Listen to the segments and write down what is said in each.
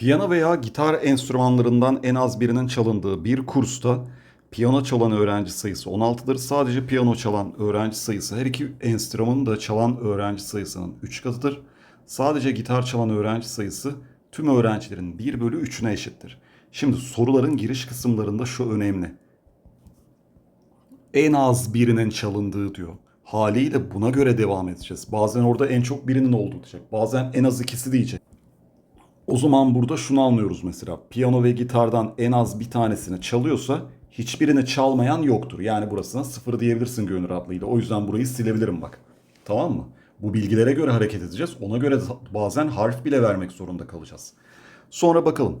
Piyano veya gitar enstrümanlarından en az birinin çalındığı bir kursta piyano çalan öğrenci sayısı 16'dır. Sadece piyano çalan öğrenci sayısı her iki enstrümanı da çalan öğrenci sayısının 3 katıdır. Sadece gitar çalan öğrenci sayısı tüm öğrencilerin 1 bölü 3'üne eşittir. Şimdi soruların giriş kısımlarında şu önemli. En az birinin çalındığı diyor. Haliyle buna göre devam edeceğiz. Bazen orada en çok birinin olduğu diyecek. Bazen en az ikisi diyecek. O zaman burada şunu anlıyoruz mesela. Piyano ve gitardan en az bir tanesini çalıyorsa hiçbirini çalmayan yoktur. Yani burasına sıfır diyebilirsin gönül rahatlığıyla. O yüzden burayı silebilirim bak. Tamam mı? Bu bilgilere göre hareket edeceğiz. Ona göre bazen harf bile vermek zorunda kalacağız. Sonra bakalım.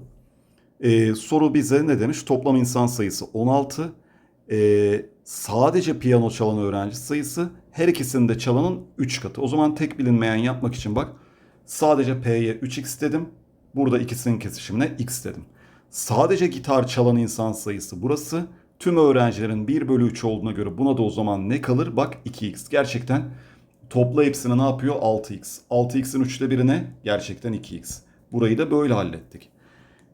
Ee, soru bize ne demiş? Toplam insan sayısı 16. Ee, sadece piyano çalan öğrenci sayısı her ikisinde çalanın 3 katı. O zaman tek bilinmeyen yapmak için bak sadece P'ye 3x dedim. Burada ikisinin kesişimine x dedim. Sadece gitar çalan insan sayısı burası. Tüm öğrencilerin 1 bölü 3 olduğuna göre buna da o zaman ne kalır? Bak 2x. Gerçekten topla hepsini ne yapıyor? 6x. 6x'in 3'te biri ne? Gerçekten 2x. Burayı da böyle hallettik.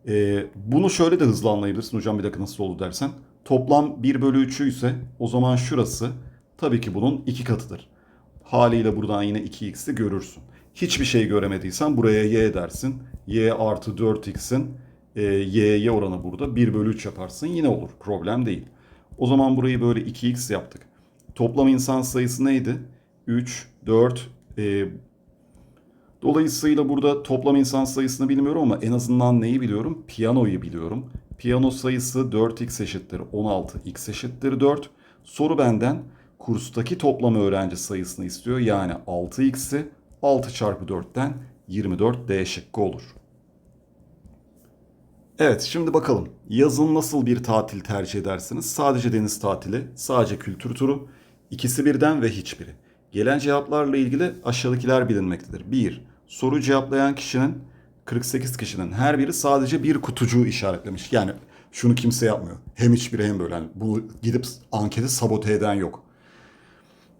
Ee, bunu şöyle de hızlı anlayabilirsin hocam bir dakika nasıl oldu dersen. Toplam 1 bölü 3'ü ise o zaman şurası tabii ki bunun 2 katıdır. Haliyle buradan yine 2x'i görürsün. Hiçbir şey göremediysen buraya y dersin. y artı 4x'in e, y'ye oranı burada 1 bölü 3 yaparsın yine olur. Problem değil. O zaman burayı böyle 2x yaptık. Toplam insan sayısı neydi? 3, 4, e, Dolayısıyla burada toplam insan sayısını bilmiyorum ama en azından neyi biliyorum? Piyanoyu biliyorum. Piyano sayısı 4x eşittir 16, x eşittir 4. Soru benden kurstaki toplam öğrenci sayısını istiyor. Yani 6x'i 6 çarpı 4'ten 24 D şıkkı olur. Evet şimdi bakalım. Yazın nasıl bir tatil tercih edersiniz? Sadece deniz tatili, sadece kültür turu, ikisi birden ve hiçbiri. Gelen cevaplarla ilgili aşağıdakiler bilinmektedir. 1. Soru cevaplayan kişinin 48 kişinin her biri sadece bir kutucuğu işaretlemiş. Yani şunu kimse yapmıyor. Hem hiçbiri hem böyle. Yani bunu gidip anketi sabote eden yok.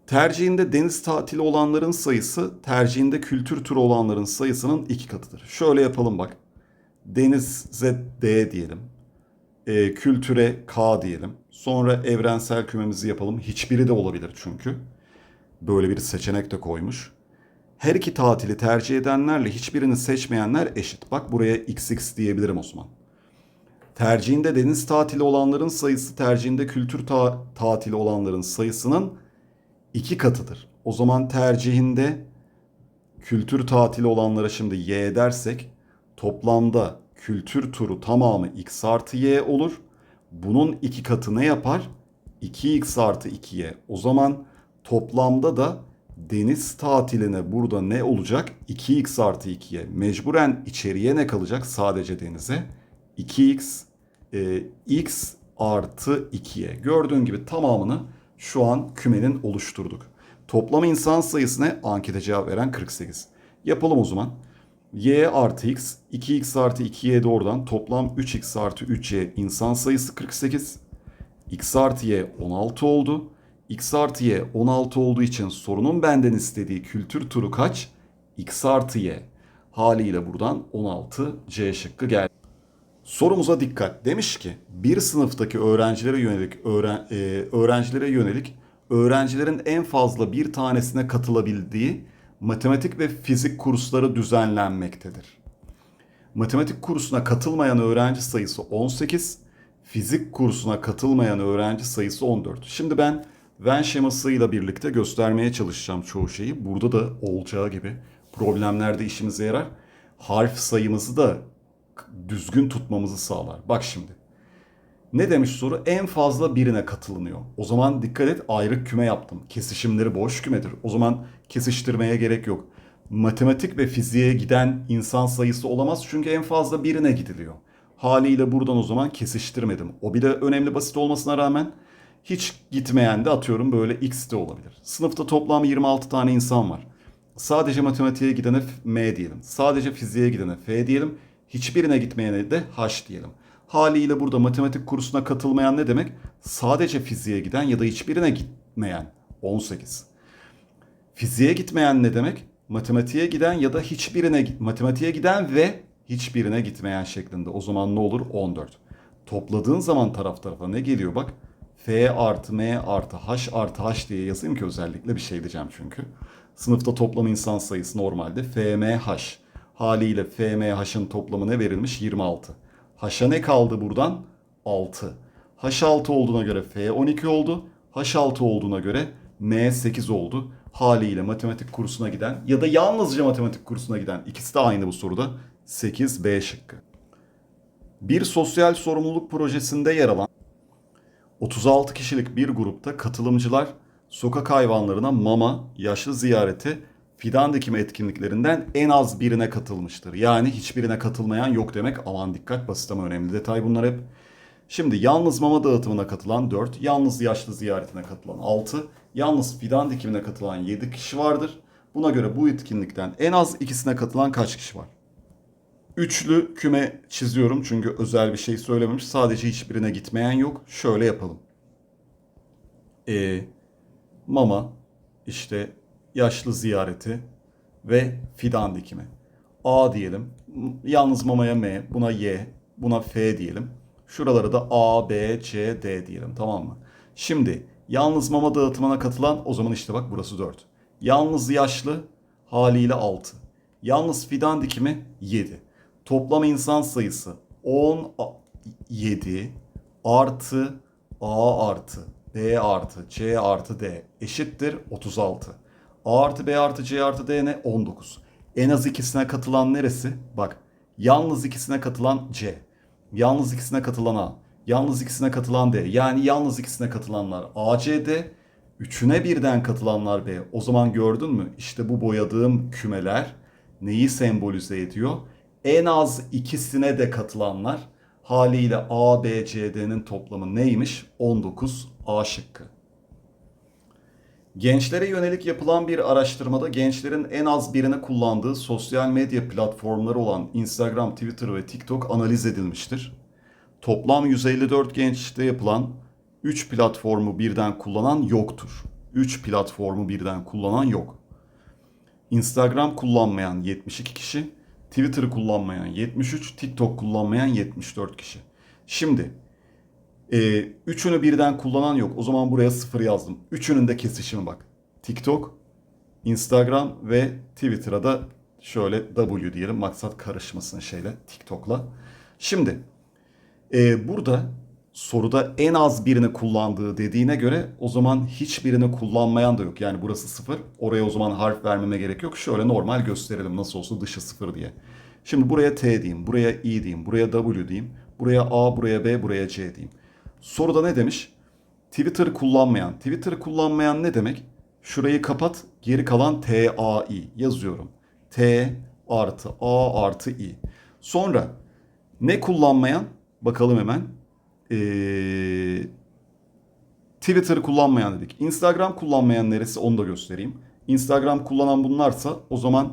Tercihinde deniz tatili olanların sayısı tercihinde kültür turu olanların sayısının iki katıdır. Şöyle yapalım bak. Denize D diyelim. E, kültüre K diyelim. Sonra evrensel kümemizi yapalım. Hiçbiri de olabilir çünkü. Böyle bir seçenek de koymuş. Her iki tatili tercih edenlerle hiçbirini seçmeyenler eşit. Bak buraya XX diyebilirim Osman. Tercihinde deniz tatili olanların sayısı tercihinde kültür ta- tatili olanların sayısının iki katıdır. O zaman tercihinde kültür tatili olanlara şimdi Y dersek toplamda kültür turu tamamı X artı Y olur. Bunun iki katı ne yapar? 2X artı 2Y. O zaman toplamda da deniz tatiline burada ne olacak? 2x artı 2'ye. Mecburen içeriye ne kalacak? Sadece denize. 2x e, x artı 2'ye. Gördüğün gibi tamamını şu an kümenin oluşturduk. Toplam insan sayısı ne? Ankete cevap veren 48. Yapalım o zaman. y artı x, 2x artı 2y doğrudan toplam 3x artı 3y insan sayısı 48. x artı y 16 oldu x artı y 16 olduğu için sorunun benden istediği kültür turu kaç? x artı y. Haliyle buradan 16 C şıkkı geldi. Sorumuza dikkat. Demiş ki bir sınıftaki öğrencilere yönelik öğren, e, öğrencilere yönelik öğrencilerin en fazla bir tanesine katılabildiği matematik ve fizik kursları düzenlenmektedir. Matematik kursuna katılmayan öğrenci sayısı 18, fizik kursuna katılmayan öğrenci sayısı 14. Şimdi ben Venn şemasıyla birlikte göstermeye çalışacağım çoğu şeyi. Burada da olacağı gibi problemlerde işimize yarar. Harf sayımızı da düzgün tutmamızı sağlar. Bak şimdi. Ne demiş soru? En fazla birine katılınıyor. O zaman dikkat et ayrık küme yaptım. Kesişimleri boş kümedir. O zaman kesiştirmeye gerek yok. Matematik ve fiziğe giden insan sayısı olamaz çünkü en fazla birine gidiliyor. Haliyle buradan o zaman kesiştirmedim. O bile önemli basit olmasına rağmen hiç gitmeyen de atıyorum böyle X de olabilir. Sınıfta toplam 26 tane insan var. Sadece matematiğe gidene M diyelim. Sadece fiziğe gidene F diyelim. Hiçbirine gitmeyene de H diyelim. Haliyle burada matematik kursuna katılmayan ne demek? Sadece fiziğe giden ya da hiçbirine gitmeyen 18. Fiziğe gitmeyen ne demek? Matematiğe giden ya da hiçbirine matematiğe giden ve hiçbirine gitmeyen şeklinde. O zaman ne olur? 14. Topladığın zaman taraf tarafa ne geliyor bak? F artı M artı H artı H diye yazayım ki özellikle bir şey diyeceğim çünkü. Sınıfta toplam insan sayısı normalde FMH. Haliyle FMH'ın toplamı ne verilmiş? 26. H'a ne kaldı buradan? 6. H6 olduğuna göre F12 oldu. H6 olduğuna göre M8 oldu. Haliyle matematik kursuna giden ya da yalnızca matematik kursuna giden ikisi de aynı bu soruda. 8 B şıkkı. Bir sosyal sorumluluk projesinde yer alan 36 kişilik bir grupta katılımcılar sokak hayvanlarına mama, yaşlı ziyareti, fidan dikimi etkinliklerinden en az birine katılmıştır. Yani hiçbirine katılmayan yok demek. Aman dikkat basit ama önemli detay bunlar hep. Şimdi yalnız mama dağıtımına katılan 4, yalnız yaşlı ziyaretine katılan 6, yalnız fidan dikimine katılan 7 kişi vardır. Buna göre bu etkinlikten en az ikisine katılan kaç kişi var? Üçlü küme çiziyorum çünkü özel bir şey söylememiş. Sadece hiçbirine gitmeyen yok. Şöyle yapalım. E, mama, işte yaşlı ziyareti ve fidan dikimi. A diyelim. Yalnız mamaya M, buna Y, buna F diyelim. Şuralara da A, B, C, D diyelim tamam mı? Şimdi yalnız mama dağıtımına katılan o zaman işte bak burası 4. Yalnız yaşlı haliyle 6. Yalnız fidan dikimi 7. Toplam insan sayısı 17 artı A artı B artı C artı D eşittir 36. A artı B artı C artı D ne? 19. En az ikisine katılan neresi? Bak yalnız ikisine katılan C. Yalnız ikisine katılan A. Yalnız ikisine katılan D. Yani yalnız ikisine katılanlar A, C, D. Üçüne birden katılanlar B. O zaman gördün mü? İşte bu boyadığım kümeler neyi sembolize ediyor? En az ikisine de katılanlar haliyle A, B, C, D'nin toplamı neymiş? 19 A şıkkı. Gençlere yönelik yapılan bir araştırmada gençlerin en az birini kullandığı sosyal medya platformları olan Instagram, Twitter ve TikTok analiz edilmiştir. Toplam 154 gençte yapılan 3 platformu birden kullanan yoktur. 3 platformu birden kullanan yok. Instagram kullanmayan 72 kişi, Twitter kullanmayan 73, TikTok kullanmayan 74 kişi. Şimdi e, üçünü birden kullanan yok. O zaman buraya sıfır yazdım. Üçünün de kesişimi bak. TikTok, Instagram ve Twitter'a da şöyle W diyelim. Maksat karışmasın şeyle TikTok'la. Şimdi e, burada soruda en az birini kullandığı dediğine göre o zaman hiçbirini kullanmayan da yok. Yani burası sıfır. Oraya o zaman harf vermeme gerek yok. Şöyle normal gösterelim nasıl olsa dışı sıfır diye. Şimdi buraya T diyeyim, buraya I diyeyim, buraya W diyeyim, buraya A, buraya B, buraya C diyeyim. Soruda ne demiş? Twitter kullanmayan. Twitter kullanmayan ne demek? Şurayı kapat, geri kalan T, A, I yazıyorum. T artı A artı I. Sonra ne kullanmayan? Bakalım hemen. Ee, Twitter kullanmayan dedik. Instagram kullanmayan neresi onu da göstereyim. Instagram kullanan bunlarsa o zaman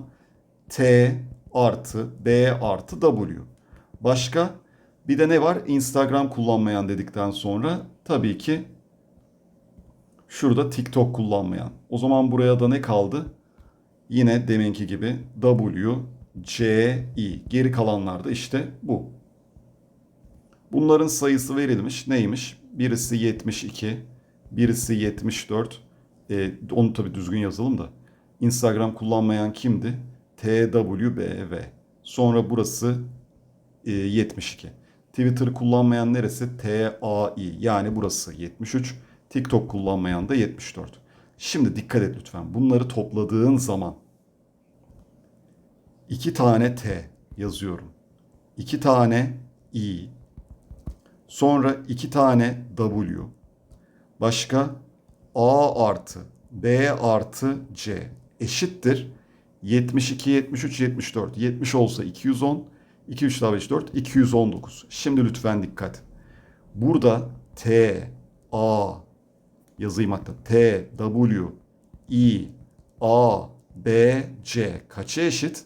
T artı B artı W. Başka bir de ne var? Instagram kullanmayan dedikten sonra tabii ki şurada TikTok kullanmayan. O zaman buraya da ne kaldı? Yine deminki gibi W, C, I. Geri kalanlar da işte bu. Bunların sayısı verilmiş. Neymiş? Birisi 72, birisi 74. E, onu tabii düzgün yazalım da. Instagram kullanmayan kimdi? TWBV. Sonra burası e, 72. Twitter kullanmayan neresi? TAI. Yani burası 73. TikTok kullanmayan da 74. Şimdi dikkat et lütfen. Bunları topladığın zaman iki tane T yazıyorum. iki tane I. Sonra iki tane W. Başka A artı B artı C eşittir 72, 73, 74. 70 olsa 210. 2, 3 daha 5, 4. 219. Şimdi lütfen dikkat. Burada T, A yazayım hatta. T, W, I, A, B, C kaça eşit?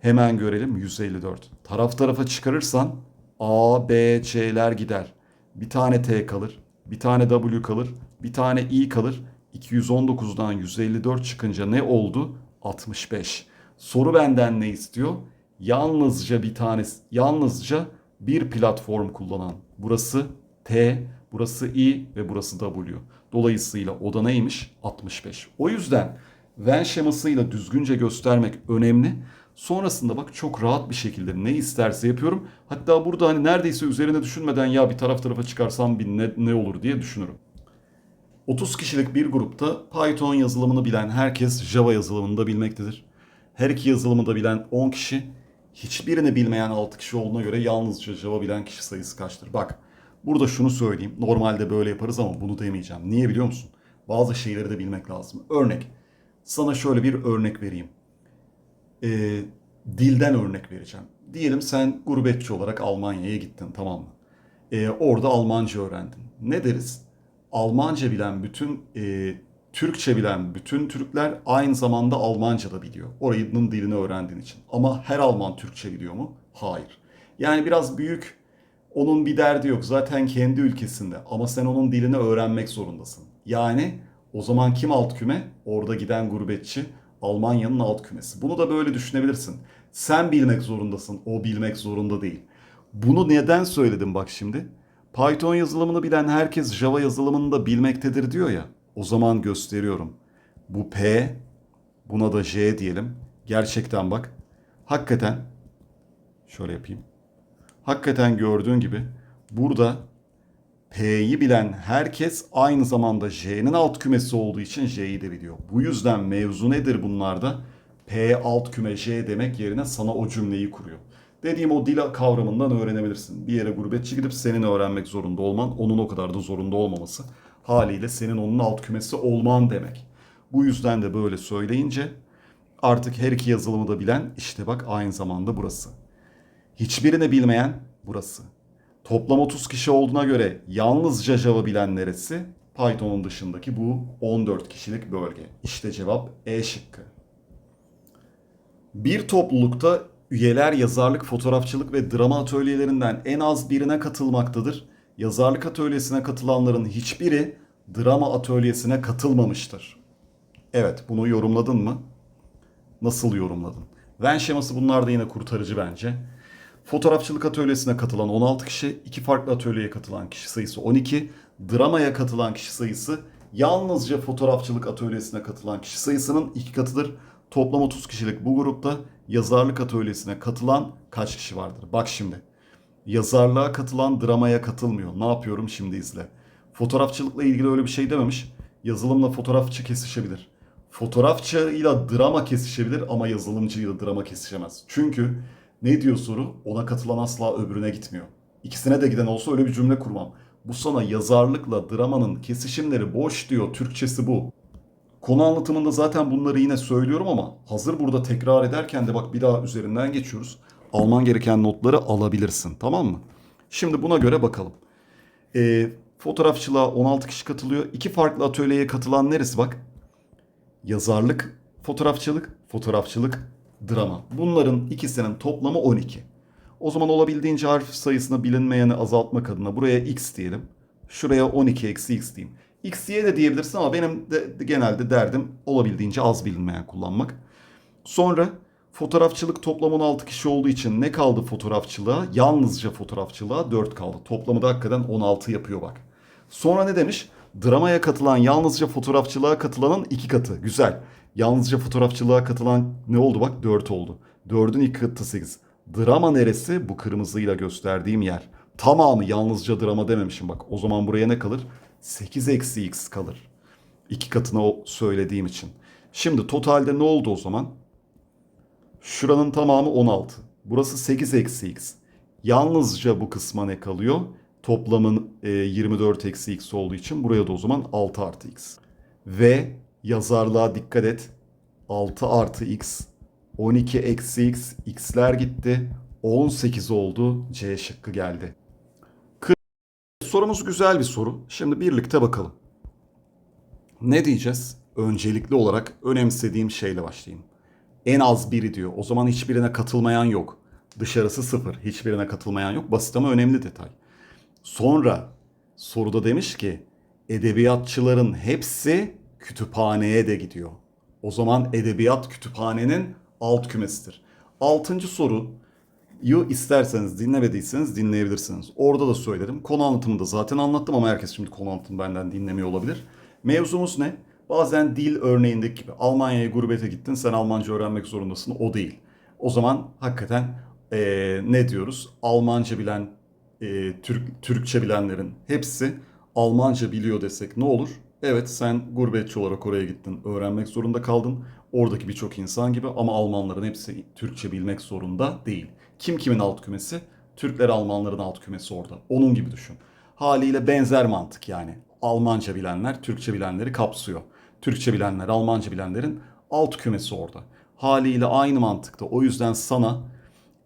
Hemen görelim 154. Taraf tarafa çıkarırsan A, B, C'ler gider. Bir tane T kalır. Bir tane W kalır. Bir tane I kalır. 219'dan 154 çıkınca ne oldu? 65. Soru benden ne istiyor? Yalnızca bir tanesi, yalnızca bir platform kullanan. Burası T, burası I ve burası W. Dolayısıyla o da neymiş? 65. O yüzden Venn şemasıyla düzgünce göstermek önemli. Sonrasında bak çok rahat bir şekilde ne isterse yapıyorum. Hatta burada hani neredeyse üzerine düşünmeden ya bir taraf tarafa çıkarsam bir ne, ne olur diye düşünürüm. 30 kişilik bir grupta Python yazılımını bilen herkes Java yazılımını da bilmektedir. Her iki yazılımı da bilen 10 kişi, hiçbirini bilmeyen 6 kişi olduğuna göre yalnızca Java bilen kişi sayısı kaçtır? Bak, burada şunu söyleyeyim. Normalde böyle yaparız ama bunu demeyeceğim. Niye biliyor musun? Bazı şeyleri de bilmek lazım. Örnek. Sana şöyle bir örnek vereyim. Ee, dilden örnek vereceğim. Diyelim sen gurbetçi olarak Almanya'ya gittin tamam mı? Ee, orada Almanca öğrendin. Ne deriz? Almanca bilen bütün, e, Türkçe bilen bütün Türkler aynı zamanda Almanca da biliyor. Oranın dilini öğrendiğin için. Ama her Alman Türkçe biliyor mu? Hayır. Yani biraz büyük, onun bir derdi yok. Zaten kendi ülkesinde. Ama sen onun dilini öğrenmek zorundasın. Yani o zaman kim alt küme? Orada giden gurbetçi Almanya'nın alt kümesi. Bunu da böyle düşünebilirsin. Sen bilmek zorundasın, o bilmek zorunda değil. Bunu neden söyledim bak şimdi? Python yazılımını bilen herkes Java yazılımını da bilmektedir diyor ya. O zaman gösteriyorum. Bu P, buna da J diyelim. Gerçekten bak. Hakikaten şöyle yapayım. Hakikaten gördüğün gibi burada P'yi bilen herkes aynı zamanda J'nin alt kümesi olduğu için J'yi de biliyor. Bu yüzden mevzu nedir bunlarda? P alt küme J demek yerine sana o cümleyi kuruyor. Dediğim o dil kavramından öğrenebilirsin. Bir yere gurbetçi gidip senin öğrenmek zorunda olman, onun o kadar da zorunda olmaması. Haliyle senin onun alt kümesi olman demek. Bu yüzden de böyle söyleyince artık her iki yazılımı da bilen işte bak aynı zamanda burası. Hiçbirini bilmeyen burası. Toplam 30 kişi olduğuna göre yalnızca Java bilen neresi? Python'un dışındaki bu 14 kişilik bölge. İşte cevap E şıkkı. Bir toplulukta üyeler yazarlık, fotoğrafçılık ve drama atölyelerinden en az birine katılmaktadır. Yazarlık atölyesine katılanların hiçbiri drama atölyesine katılmamıştır. Evet, bunu yorumladın mı? Nasıl yorumladın? Venn şeması bunlar da yine kurtarıcı bence. Fotoğrafçılık atölyesine katılan 16 kişi, iki farklı atölyeye katılan kişi sayısı 12, dramaya katılan kişi sayısı yalnızca fotoğrafçılık atölyesine katılan kişi sayısının iki katıdır. Toplam 30 kişilik bu grupta yazarlık atölyesine katılan kaç kişi vardır? Bak şimdi. Yazarlığa katılan dramaya katılmıyor. Ne yapıyorum şimdi izle. Fotoğrafçılıkla ilgili öyle bir şey dememiş. Yazılımla fotoğrafçı kesişebilir. Fotoğrafçıyla drama kesişebilir ama yazılımcıyla drama kesişemez. Çünkü ne diyor soru? Ona katılan asla öbürüne gitmiyor. İkisine de giden olsa öyle bir cümle kurmam. Bu sana yazarlıkla dramanın kesişimleri boş diyor. Türkçesi bu. Konu anlatımında zaten bunları yine söylüyorum ama hazır burada tekrar ederken de bak bir daha üzerinden geçiyoruz. Alman gereken notları alabilirsin tamam mı? Şimdi buna göre bakalım. Ee, fotoğrafçılığa 16 kişi katılıyor. İki farklı atölyeye katılan neresi bak? Yazarlık, fotoğrafçılık, fotoğrafçılık, drama. Bunların ikisinin toplamı 12. O zaman olabildiğince harf sayısını bilinmeyeni azaltmak adına buraya x diyelim. Şuraya 12 eksi x diyeyim. X, Y de diyebilirsin ama benim de genelde derdim olabildiğince az bilinmeyen kullanmak. Sonra fotoğrafçılık toplam 16 kişi olduğu için ne kaldı fotoğrafçılığa? Yalnızca fotoğrafçılığa 4 kaldı. Toplamı da hakikaten 16 yapıyor bak. Sonra ne demiş? Dramaya katılan yalnızca fotoğrafçılığa katılanın iki katı. Güzel. Yalnızca fotoğrafçılığa katılan ne oldu bak? 4 oldu. 4'ün iki katı 8. Drama neresi? Bu kırmızıyla gösterdiğim yer. Tamamı yalnızca drama dememişim bak. O zaman buraya ne kalır? 8 eksi x kalır. İki katını o söylediğim için. Şimdi totalde ne oldu o zaman? Şuranın tamamı 16. Burası 8 eksi x. Yalnızca bu kısma ne kalıyor? Toplamın e, 24 eksi x olduğu için buraya da o zaman 6 artı x. Ve yazarlığa dikkat et. 6 artı x. 12 eksi x. x'ler gitti. 18 oldu. C şıkkı geldi. Sorumuz güzel bir soru. Şimdi birlikte bakalım. Ne diyeceğiz? Öncelikli olarak önemsediğim şeyle başlayayım. En az biri diyor. O zaman hiçbirine katılmayan yok. Dışarısı sıfır. Hiçbirine katılmayan yok. Basit ama önemli detay. Sonra soruda demiş ki edebiyatçıların hepsi kütüphaneye de gidiyor. O zaman edebiyat kütüphanenin alt kümesidir. Altıncı soruyu isterseniz dinlemediyseniz dinleyebilirsiniz. Orada da söyledim. Konu anlatımında zaten anlattım ama herkes şimdi konu anlatımı benden dinlemiyor olabilir. Mevzumuz ne? Bazen dil örneğindeki gibi Almanya'ya gurbete gittin sen Almanca öğrenmek zorundasın. O değil. O zaman hakikaten eee, ne diyoruz? Almanca bilen, eee, Türk, Türkçe bilenlerin hepsi Almanca biliyor desek ne olur? Evet sen gurbetçi olarak oraya gittin, öğrenmek zorunda kaldın. Oradaki birçok insan gibi ama Almanların hepsi Türkçe bilmek zorunda değil. Kim kimin alt kümesi? Türkler Almanların alt kümesi orada. Onun gibi düşün. Haliyle benzer mantık yani. Almanca bilenler Türkçe bilenleri kapsıyor. Türkçe bilenler Almanca bilenlerin alt kümesi orada. Haliyle aynı mantıkta. O yüzden sana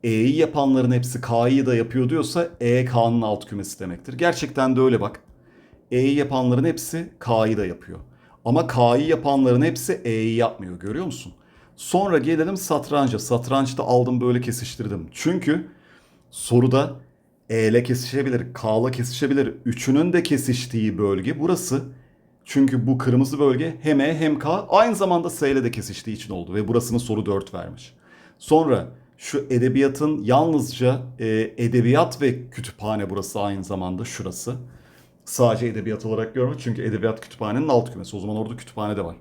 E'yi yapanların hepsi K'yı da yapıyor diyorsa E K'nın alt kümesi demektir. Gerçekten de öyle bak. E'yi yapanların hepsi K'yı da yapıyor. Ama K'yı yapanların hepsi E'yi yapmıyor görüyor musun? Sonra gelelim satranca. Satrançta aldım böyle kesiştirdim. Çünkü soruda E ile kesişebilir, K ile kesişebilir. Üçünün de kesiştiği bölge burası. Çünkü bu kırmızı bölge hem E hem K aynı zamanda S ile de kesiştiği için oldu. Ve burasını soru 4 vermiş. Sonra şu edebiyatın yalnızca e, edebiyat ve kütüphane burası aynı zamanda şurası. Sadece edebiyat olarak görme çünkü edebiyat kütüphanenin alt kümesi. O zaman orada kütüphane de var.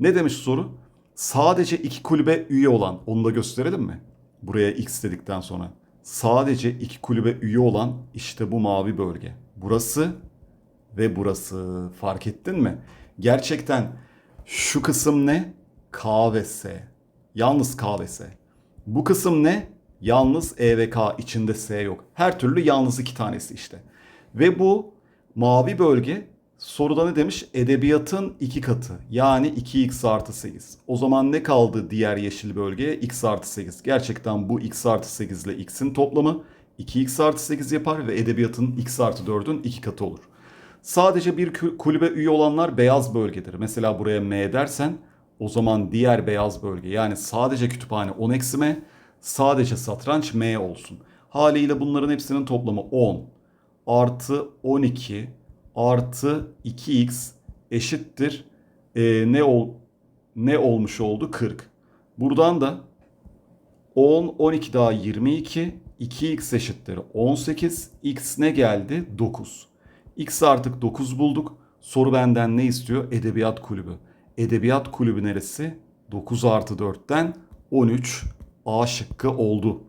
Ne demiş soru? Sadece iki kulübe üye olan, onu da gösterelim mi? Buraya X dedikten sonra. Sadece iki kulübe üye olan işte bu mavi bölge. Burası ve burası. Fark ettin mi? Gerçekten şu kısım ne? K ve S. Yalnız K ve S. Bu kısım ne? Yalnız E ve K içinde S yok. Her türlü yalnız iki tanesi işte. Ve bu mavi bölge soruda ne demiş? Edebiyatın iki katı. Yani 2x artı 8. O zaman ne kaldı diğer yeşil bölgeye? x artı 8. Gerçekten bu x artı 8 ile x'in toplamı 2x artı 8 yapar ve edebiyatın x artı 4'ün iki katı olur. Sadece bir kulübe üye olanlar beyaz bölgedir. Mesela buraya M dersen o zaman diğer beyaz bölge yani sadece kütüphane 10 eksi M, sadece satranç M olsun. Haliyle bunların hepsinin toplamı 10 artı 12 artı 2x eşittir e, ne ol ne olmuş oldu 40. Buradan da 10 12 daha 22 2x eşittir 18 x ne geldi 9. X artık 9 bulduk. Soru benden ne istiyor? Edebiyat kulübü. Edebiyat kulübü neresi? 9 artı 4'ten 13 A şıkkı oldu.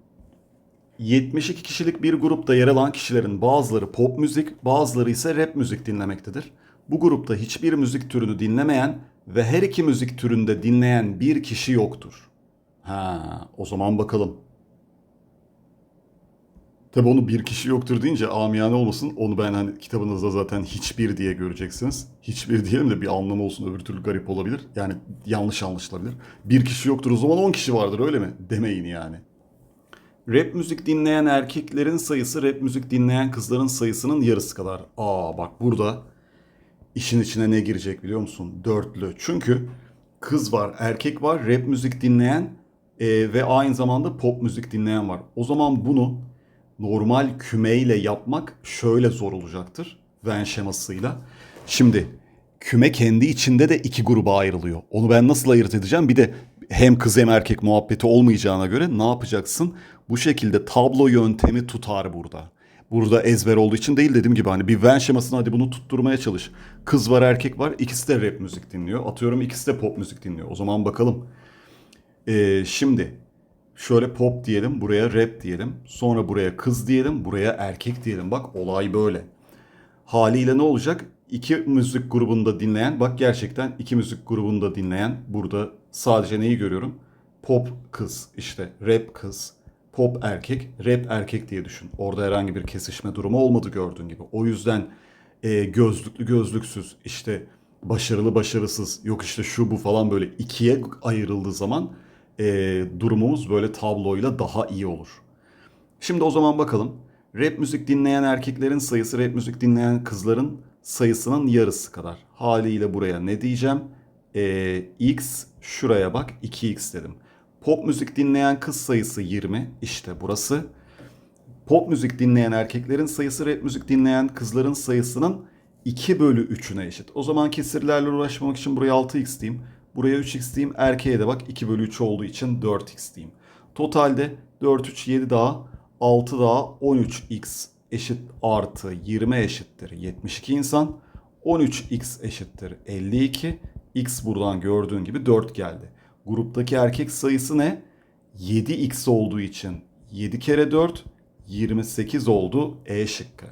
72 kişilik bir grupta yer alan kişilerin bazıları pop müzik, bazıları ise rap müzik dinlemektedir. Bu grupta hiçbir müzik türünü dinlemeyen ve her iki müzik türünde dinleyen bir kişi yoktur. Ha, o zaman bakalım. Tabi onu bir kişi yoktur deyince amiyane olmasın. Onu ben hani kitabınızda zaten hiçbir diye göreceksiniz. Hiçbir diyelim de bir anlamı olsun öbür türlü garip olabilir. Yani yanlış anlaşılabilir. Bir kişi yoktur o zaman 10 kişi vardır öyle mi? Demeyin yani. Rap müzik dinleyen erkeklerin sayısı rap müzik dinleyen kızların sayısının yarısı kadar. Aa bak burada işin içine ne girecek biliyor musun? Dörtlü. Çünkü kız var, erkek var, rap müzik dinleyen e, ve aynı zamanda pop müzik dinleyen var. O zaman bunu normal kümeyle yapmak şöyle zor olacaktır. Venn şemasıyla. Şimdi küme kendi içinde de iki gruba ayrılıyor. Onu ben nasıl ayırt edeceğim? Bir de hem kız hem erkek muhabbeti olmayacağına göre ne yapacaksın? Bu şekilde tablo yöntemi tutar burada. Burada ezber olduğu için değil dediğim gibi hani bir Venn şemasını hadi bunu tutturmaya çalış. Kız var erkek var ikisi de rap müzik dinliyor. Atıyorum ikisi de pop müzik dinliyor. O zaman bakalım. Ee, şimdi şöyle pop diyelim buraya rap diyelim. Sonra buraya kız diyelim buraya erkek diyelim. Bak olay böyle. Haliyle ne olacak? İki müzik grubunda dinleyen, bak gerçekten iki müzik grubunda dinleyen burada sadece neyi görüyorum? Pop kız işte rap kız, pop erkek, rap erkek diye düşün. Orada herhangi bir kesişme durumu olmadı gördüğün gibi. O yüzden e, gözlüklü gözlüksüz işte başarılı başarısız yok işte şu bu falan böyle ikiye ayrıldığı zaman e, durumumuz böyle tabloyla daha iyi olur. Şimdi o zaman bakalım. Rap müzik dinleyen erkeklerin sayısı rap müzik dinleyen kızların sayısının yarısı kadar. Haliyle buraya ne diyeceğim? Ee, X şuraya bak 2X dedim. Pop müzik dinleyen kız sayısı 20. İşte burası. Pop müzik dinleyen erkeklerin sayısı rap müzik dinleyen kızların sayısının 2 bölü 3'üne eşit. O zaman kesirlerle uğraşmamak için buraya 6x diyeyim. Buraya 3x diyeyim. Erkeğe de bak 2 bölü 3 olduğu için 4x diyeyim. Totalde 4, 3, 7 daha 6 daha 13x eşit artı 20 eşittir 72 insan. 13x eşittir 52. X buradan gördüğün gibi 4 geldi. Gruptaki erkek sayısı ne? 7x olduğu için 7 kere 4 28 oldu E şıkkı.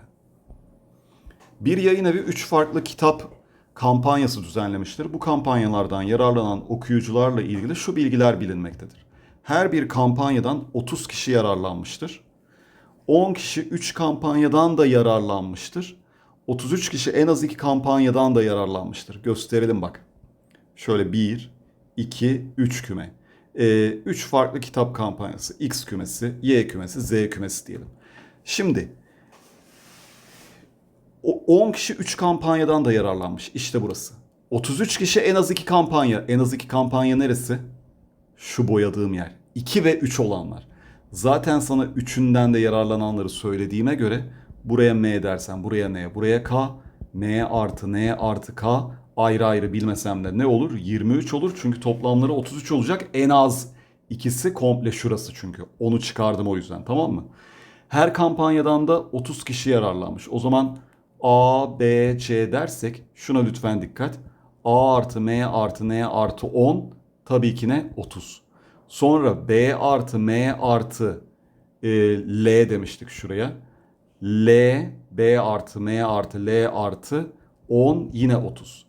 Bir yayın evi 3 farklı kitap kampanyası düzenlemiştir. Bu kampanyalardan yararlanan okuyucularla ilgili şu bilgiler bilinmektedir. Her bir kampanyadan 30 kişi yararlanmıştır. 10 kişi 3 kampanyadan da yararlanmıştır. 33 kişi en az 2 kampanyadan da yararlanmıştır. Gösterelim bak. Şöyle 1, 2, 3 küme. 3 farklı kitap kampanyası. X kümesi, Y kümesi, Z kümesi diyelim. Şimdi 10 kişi 3 kampanyadan da yararlanmış. İşte burası. 33 kişi en az 2 kampanya. En az 2 kampanya neresi? Şu boyadığım yer. 2 ve 3 olanlar. Zaten sana üçünden de yararlananları söylediğime göre buraya M dersen buraya N, buraya K, M artı N artı K ayrı ayrı bilmesem de ne olur? 23 olur çünkü toplamları 33 olacak. En az ikisi komple şurası çünkü. Onu çıkardım o yüzden tamam mı? Her kampanyadan da 30 kişi yararlanmış. O zaman A, B, C dersek şuna lütfen dikkat. A artı M artı N artı 10 tabii ki ne? 30. Sonra B artı M artı e, L demiştik şuraya. L, B artı M artı L artı 10 yine 30.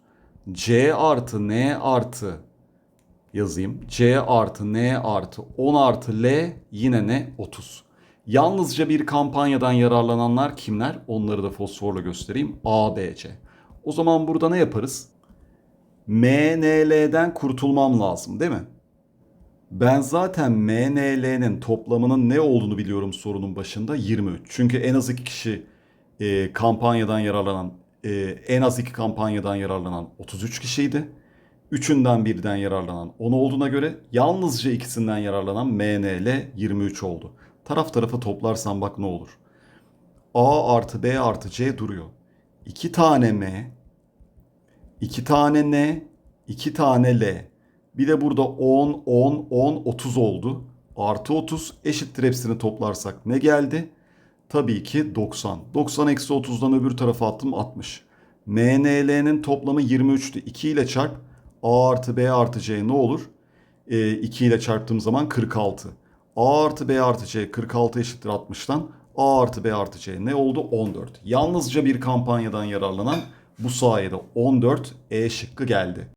C artı N artı yazayım. C artı N artı 10 artı L yine ne? 30. Yalnızca bir kampanyadan yararlananlar kimler? Onları da fosforla göstereyim. A, B, C. O zaman burada ne yaparız? MNL'den kurtulmam lazım değil mi? Ben zaten MNL'nin toplamının ne olduğunu biliyorum sorunun başında 23. Çünkü en az iki kişi e, kampanyadan yararlanan, e, en az iki kampanyadan yararlanan 33 kişiydi. Üçünden birden yararlanan 10 olduğuna göre yalnızca ikisinden yararlanan MNL 23 oldu. Taraf tarafa toplarsan bak ne olur. A artı B artı C duruyor. 2 tane M, 2 tane N, 2 tane L. Bir de burada 10, 10, 10, 30 oldu. Artı 30 eşittir hepsini toplarsak ne geldi? Tabii ki 90. 90 eksi 30'dan öbür tarafa attım 60. MNL'nin toplamı 23'tü. 2 ile çarp. A artı B artı C ne olur? E, 2 ile çarptığım zaman 46. A artı B artı C 46 eşittir 60'tan. A artı B artı C ne oldu? 14. Yalnızca bir kampanyadan yararlanan bu sayede 14 E şıkkı geldi.